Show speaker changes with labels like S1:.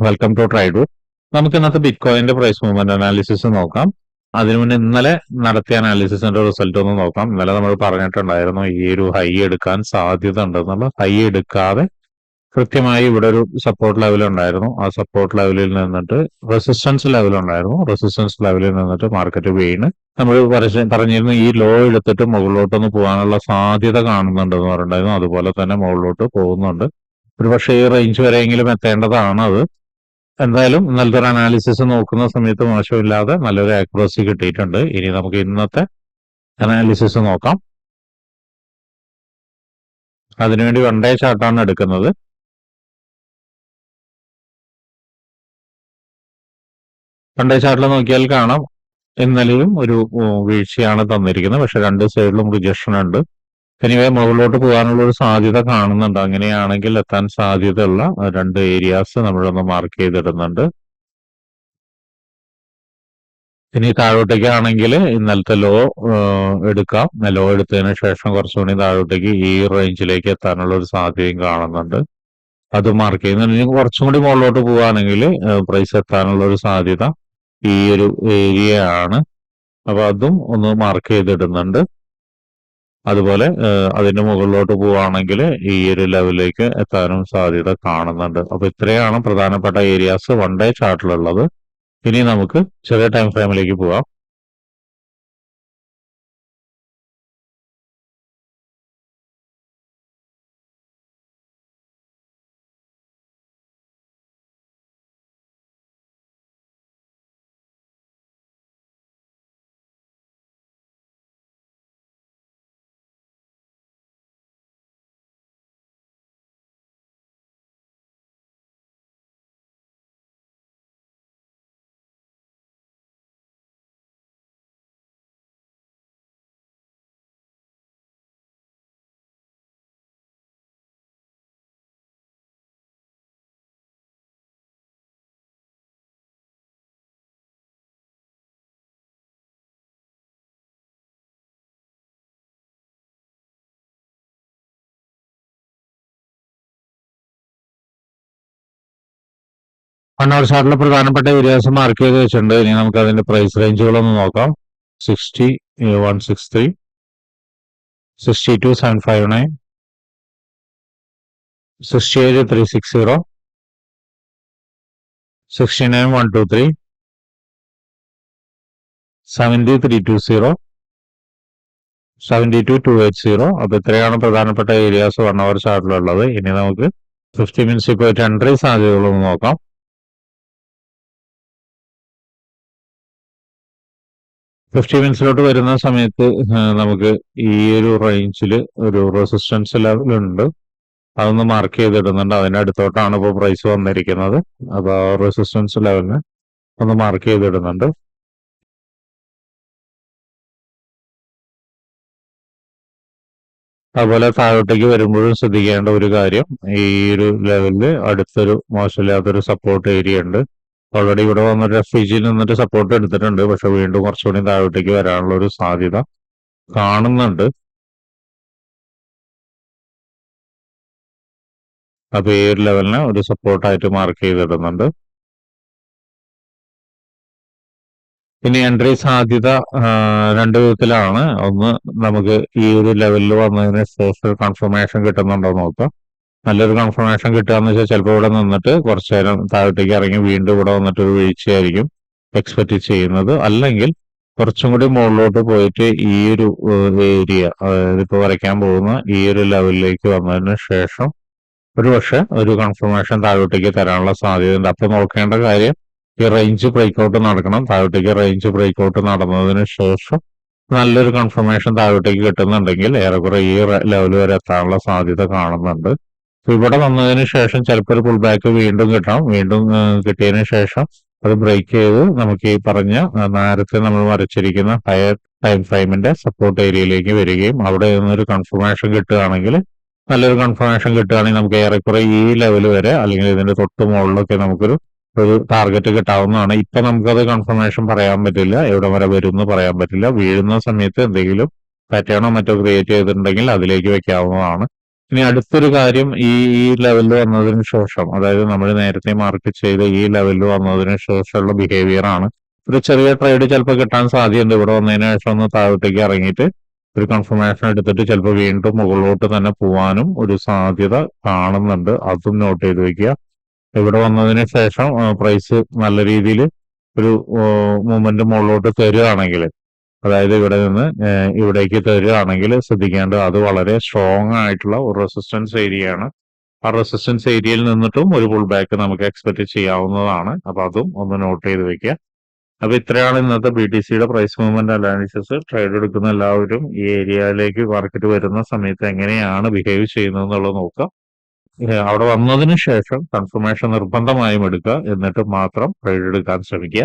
S1: Welcome to ട്രൈഡു നമുക്ക് ഇന്നത്തെ ബിറ്റ് കോയിന്റെ പ്രൈസ് മൂവ്മെന്റ് അനാലിസിസ് നോക്കാം. അതിനു മുന്നേ ഇന്നലെ നടത്തിയ അനാലിസിസിന്റെ റിസൾട്ട് ഒന്ന് നോക്കാം. ഇന്നലെ നമ്മൾ പറഞ്ഞിട്ടുണ്ടായിരുന്നു ഈ ഒരു ഹൈ എടുക്കാൻ സാധ്യത ഉണ്ടെന്നുള്ള ഹൈ എടുക്കാതെ കൃത്യമായി ഇവിടെ ഒരു സപ്പോർട്ട് ലെവൽ ഉണ്ടായിരുന്നു. ആ സപ്പോർട്ട് ലെവലിൽ നിന്നിട്ട് റെസിസ്റ്റൻസ് ലെവൽ ഉണ്ടായിരുന്നു. റെസിസ്റ്റൻസ് ലെവലിൽ നിന്നിട്ട് മാർക്കറ്റ് വീണ് നമ്മൾ പറ- പറഞ്ഞിരുന്നു ഈ ലോ എടുത്തിട്ട് മുകളിലോട്ടൊന്ന് പോകാനുള്ള സാധ്യത കാണുന്നുണ്ടെന്ന് പറഞ്ഞിട്ടുണ്ടായിരുന്നു. അതുപോലെ തന്നെ മുകളിലോട്ട് പോകുന്നുണ്ട്. ഒരു പക്ഷേ ഈ റേഞ്ച് വരെയെങ്കിലും എത്തേണ്ടതാണ് അത്. എന്തായാലും നല്ലൊരു അനാലിസിസ് നോക്കുന്ന സമയത്ത് മോശമില്ലാതെ നല്ലൊരു ആക്യുറസി കിട്ടിയിട്ടുണ്ട്. ഇനി നമുക്ക് ഇന്നത്തെ അനാലിസിസ് നോക്കാം. അതിനുവേണ്ടി വൺ ഡേ ചാർട്ടാണ് എടുക്കുന്നത്. വൺ ഡേ ചാർട്ടിൽ നോക്കിയാൽ കാണാം. ഇന്നലെയും ഒരു വീഴ്ചയാണ് തന്നിരിക്കുന്നത്. പക്ഷെ രണ്ട് സൈഡിലും റിജക്ഷൻ ഉണ്ട്. എനിവേ മുകളിലോട്ട് പോകാനുള്ള ഒരു സാധ്യത കാണുന്നുണ്ട്. അങ്ങനെയാണെങ്കിൽ എത്താൻ സാധ്യതയുള്ള രണ്ട് ഏരിയാസ് നമ്മളൊന്ന് മാർക്ക് ചെയ്തിടുന്നുണ്ട്. ഇനി താഴോട്ടേക്കാണെങ്കിൽ ഇന്നലത്തെ ലോ എടുക്കാം. ലോ എടുത്തതിന് ശേഷം കുറച്ചുകൂടി താഴോട്ടേക്ക് ഈ റേഞ്ചിലേക്ക് എത്താനുള്ള ഒരു സാധ്യതയും കാണുന്നുണ്ട്. അത് മാർക്ക് ചെയ്യുന്നുണ്ട്. ഇനി കുറച്ചും കൂടി മുകളിലോട്ട് പോവുകയാണെങ്കിൽ പ്രൈസ് എത്താനുള്ള ഒരു സാധ്യത ഈ ഒരു ഏരിയ ആണ്. അപ്പൊ അതും ഒന്ന് മാർക്ക് ചെയ്തിടുന്നുണ്ട്. അതുപോലെ അതിന്റെ മുകളിലോട്ട് പോവുകയാണെങ്കിൽ ഈ ഒരു ലെവലിലേക്ക് എത്താനും സാധ്യത കാണുന്നുണ്ട്. അപ്പൊ ഇത്രയാണ് പ്രധാനപ്പെട്ട ഏരിയാസ് വൺ ഡേ ചാർട്ടിലുള്ളത് ഇനി നമുക്ക് ചെറിയ ടൈം ഫ്രെയിമിലേക്ക് പോവാം. അവർ ചാർട്ടിലെ പ്രധാനപ്പെട്ട ഏരിയാസ് മാർക്ക് ചെയ്ത് വെച്ചിട്ടുണ്ട്. ഇനി നമുക്ക് അതിന്റെ പ്രൈസ് റേഞ്ചുകളൊന്ന് നോക്കാം. Sixty one six three sixty two seven five nine sixty ഏഴ് three six zero sixty nine one two three seventy three two zero seventy two two eight zero അപ്പൊ ഇത്രയാണ് പ്രധാനപ്പെട്ട ഏരിയാസ് വൺ അവർ ചാർട്ടിലുള്ളത് ഇനി നമുക്ക് fifty minutes ഇപ്പോൾ entry സാധ്യതകളൊന്ന് നോക്കാം. ഫിഫ്റ്റി മിനിറ്റ്സിലോട്ട് വരുന്ന സമയത്ത് നമുക്ക് ഈ ഒരു റേഞ്ചിൽ ഒരു റെസിസ്റ്റൻസ് ലെവൽ ഉണ്ട്. അതൊന്ന് മാർക്ക് ചെയ്തിടുന്നുണ്ട്. അതിന്റെ അടുത്തോട്ടാണ് ഇപ്പോൾ പ്രൈസ് വന്നിരിക്കുന്നത്. അപ്പോൾ ആ റെസിസ്റ്റൻസ് ലെവലിന് ഒന്ന് മാർക്ക് ചെയ്തിടുന്നുണ്ട്. അതുപോലെ താഴോട്ടേക്ക് വരുമ്പോഴും ശ്രദ്ധിക്കേണ്ട ഒരു കാര്യം ഈ ഒരു ലെവലിൽ അടുത്തൊരു മോശമില്ലാത്തൊരു സപ്പോർട്ട് ഏരിയ ഉണ്ട്. ഓൾറെഡി ഇവിടെ വന്നൊരു റെഫ്യൂജിയിൽ നിന്നിട്ട് സപ്പോർട്ട് എടുത്തിട്ടുണ്ട്. പക്ഷെ വീണ്ടും കുറച്ചുകൂടി താഴോട്ടേക്ക് വരാനുള്ള ഒരു സാധ്യത കാണുന്നുണ്ട്. അപ്പൊ ഈ ഒരു ലെവലിന് ഒരു സപ്പോർട്ടായിട്ട് മാർക്ക് ചെയ്തിടുന്നുണ്ട്. ഇനി എൻട്രി സാധ്യത രണ്ട് വിധത്തിലാണ്. ഒന്ന് നമുക്ക് ഈ ഒരു ലെവലിൽ വന്നതിന് ശേഷം കൺഫർമേഷൻ കിട്ടുന്നുണ്ടോ നോക്കാം. നല്ലൊരു കൺഫർമേഷൻ കിട്ടുകയെന്ന് വെച്ചാൽ ചിലപ്പോൾ ഇവിടെ നിന്നിട്ട് കുറച്ചു നേരം താഴോട്ടേക്ക് ഇറങ്ങി വീണ്ടും ഇവിടെ വന്നിട്ട് ഒരു വീഴ്ചയായിരിക്കും എക്സ്പെക്ട് ചെയ്യുന്നത്. അല്ലെങ്കിൽ കുറച്ചും കൂടി മുകളിലോട്ട് പോയിട്ട് ഈ ഒരു ഏരിയ അതായത് ഇപ്പോൾ വരയ്ക്കാൻ പോകുന്ന ഈ ഒരു ലെവലിലേക്ക് വന്നതിന് ശേഷം ഒരു പക്ഷെ ഒരു കൺഫർമേഷൻ താഴോട്ടേക്ക് തരാനുള്ള സാധ്യതയുണ്ട്. അപ്പൊ നോക്കേണ്ട കാര്യം ഈ റേഞ്ച് ബ്രേക്ക്ഔട്ട് നടക്കണം. താഴോട്ടേക്ക് റേഞ്ച് ബ്രേക്ക്ഔട്ട് നടന്നതിന് ശേഷം നല്ലൊരു കൺഫർമേഷൻ താഴോട്ടേക്ക് കിട്ടുന്നുണ്ടെങ്കിൽ ഏറെക്കുറെ ഈ ലെവൽ വരെ എത്താനുള്ള സാധ്യത കാണുന്നുണ്ട്. ഇവിടെ വന്നതിന് ശേഷം ചിലപ്പോൾ ഒരു പുൾ ബാക്ക് വീണ്ടും കിട്ടാം വീണ്ടും കിട്ടിയതിന് ശേഷം അത് ബ്രേക്ക് ചെയ്ത് നമുക്ക് ഈ പറഞ്ഞ നേരത്തെ നമ്മൾ വരച്ചിരിക്കുന്ന ഹയർ ടൈം ഫ്രെയിമിന്റെ സപ്പോർട്ട് ഏരിയയിലേക്ക് വരികയും അവിടെ നിന്നൊരു കൺഫർമേഷൻ കിട്ടുകയാണെങ്കിൽ നല്ലൊരു കൺഫർമേഷൻ കിട്ടുകയാണെങ്കിൽ നമുക്ക് ഏറെക്കുറെ ഈ ലെവൽ വരെ അല്ലെങ്കിൽ ഇതിന്റെ തൊട്ട് മുകളിലൊക്കെ നമുക്കൊരു ഒരു ടാർഗറ്റ് കിട്ടാവുന്നതാണ്. ഇപ്പൊ നമുക്കത് കൺഫർമേഷൻ പറയാൻ പറ്റില്ല. എവിടെ വരെ വരും എന്ന് പറയാൻ പറ്റില്ല. വീഴുന്ന സമയത്ത് എന്തെങ്കിലും പാറ്റേണോ മറ്റോ ക്രിയേറ്റ് ചെയ്തിട്ടുണ്ടെങ്കിൽ അതിലേക്ക് വെക്കാവുന്നതാണ്. ഇനി അടുത്തൊരു കാര്യം ഈ ഈ ലെവലിൽ വന്നതിന് ശേഷം അതായത് നമ്മൾ നേരത്തെ മാർക്ക് ചെയ്ത ഈ ലെവലിൽ വന്നതിന് ശേഷമുള്ള ബിഹേവിയർ ആണ്. ഒരു ചെറിയ ട്രേഡ് ചിലപ്പോൾ കിട്ടാൻ സാധ്യതയുണ്ട്. ഇവിടെ വന്നതിന് ശേഷം ഒന്ന് താഴത്തേക്ക് ഇറങ്ങിയിട്ട് ഒരു കൺഫർമേഷൻ എടുത്തിട്ട് ചിലപ്പോൾ വീണ്ടും മുകളിലോട്ട് തന്നെ പോവാനും ഒരു സാധ്യത കാണുന്നുണ്ട്. അതും നോട്ട് ചെയ്ത് വെക്കുക. ഇവിടെ വന്നതിന് ശേഷം പ്രൈസ് നല്ല രീതിയിൽ ഒരു മൂവ്മെന്റ് മുകളിലോട്ട് തരികയാണെങ്കിൽ അതായത് ഇവിടെ നിന്ന് ഇവിടേക്ക് തരികയാണെങ്കിൽ ശ്രദ്ധിക്കേണ്ടത് അത് വളരെ സ്ട്രോങ് ആയിട്ടുള്ള ഒരു റെസിസ്റ്റൻസ് ഏരിയയാണ് ആ റെസിസ്റ്റൻസ് ഏരിയയിൽ നിന്നിട്ടും ഒരു പുൾ ബാക്ക് നമുക്ക് എക്സ്പെക്ട് ചെയ്യാവുന്നതാണ്. അപ്പൊ അതും ഒന്ന് നോട്ട് ചെയ്ത് വെക്കുക. അപ്പൊ ഇത്രയാണ് ഇന്നത്തെ ബി ടി സിയുടെ പ്രൈസ് മൂവ്മെന്റ് അനാലിസിസ് ട്രേഡ് എടുക്കുന്ന എല്ലാവരും ഈ ഏരിയയിലേക്ക് മാർക്കറ്റ് വരുന്ന സമയത്ത് എങ്ങനെയാണ് ബിഹേവ് ചെയ്യുന്നത് എന്നുള്ളത് നോക്കാം അവിടെ വന്നതിന് ശേഷം കൺഫർമേഷൻ നിർബന്ധമായും എടുക്കുക. എന്നിട്ട് മാത്രം ട്രേഡ് എടുക്കാൻ ശ്രമിക്കുക.